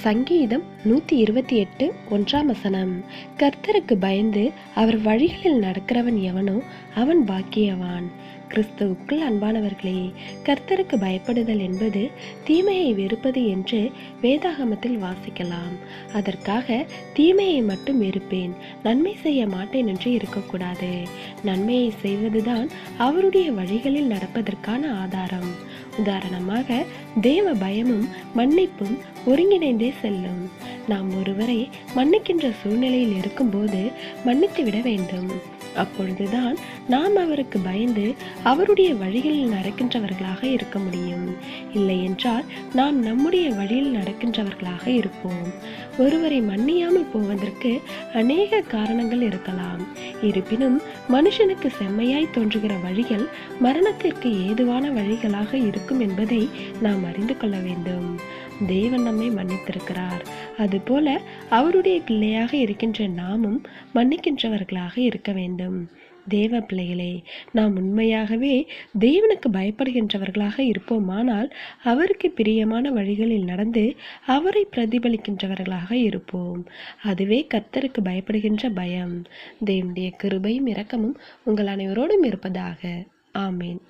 சங்கீதம் நூத்தி இருபத்தி எட்டு ஒன்றாம் வசனம். கர்த்தருக்கு பயந்து அவர் வழிகளில் நடக்கிறவன் எவனோ அவன் பாக்கியவான். கிறிஸ்துவுக்குள் அன்பானவர்களே கர்த்தருக்கு பயப்படுதல் என்பது தீமையை வெறுப்பது என்று வேதாகமத்தில் வாசிக்கலாம். அதற்காக தீமையை மட்டும் வெறுப்பேன் நன்மை செய்ய மாட்டேன் என்று இருக்கக்கூடாது. நன்மையை செய்வதுதான் அவருடைய வழிகளில் நடப்பதற்கான ஆதாரம். உதாரணமாக தேவ பயமும் மன்னிப்பும் ஒருங்கிணைந்தே செல்லும். நாம் ஒருவரை மன்னிக்கின்ற சூழ்நிலையில் இருக்கும்போது மன்னித்து விட வேண்டும். அப்பொழுதுதான் நாம் அவருக்கு பயந்து அவருடைய வழிகளில் நடக்கின்றவர்களாக இருக்க முடியும். இல்லை என்றால் நாம் நம்முடைய வழியில் நடக்கின்றவர்களாக இருப்போம். ஒருவரை மன்னியாமல் போவதற்கு அநேக காரணங்கள் இருக்கலாம். இருப்பினும் மனுஷனுக்கு செம்மையாய் தோன்றுகிற வழிகள் மரணத்திற்கு ஏதுவான வழிகளாக இருக்கும் என்பதை நாம் அறிந்து கொள்ள வேண்டும். தேவன் நம்மை மன்னித்திருக்கிறார். அதுபோல அவருடைய பிள்ளையாக இருக்கின்ற நாமும் மன்னிக்கின்றவர்களாக இருக்க வேண்டும். தேவ பிள்ளைகளே நாம் உண்மையாகவே தேவனுக்கு பயப்படுகின்றவர்களாக இருப்போமானால் அவருக்கு பிரியமான வழிகளில் நடந்து அவரை பிரதிபலிக்கின்றவர்களாக இருப்போம். அதுவே கர்த்தருக்கு பயப்படுகின்ற பயம். தேவனுடைய கிருபையும் இரக்கமும் உங்கள் அனைவரோடும் இருப்பதாக. ஆமேன்.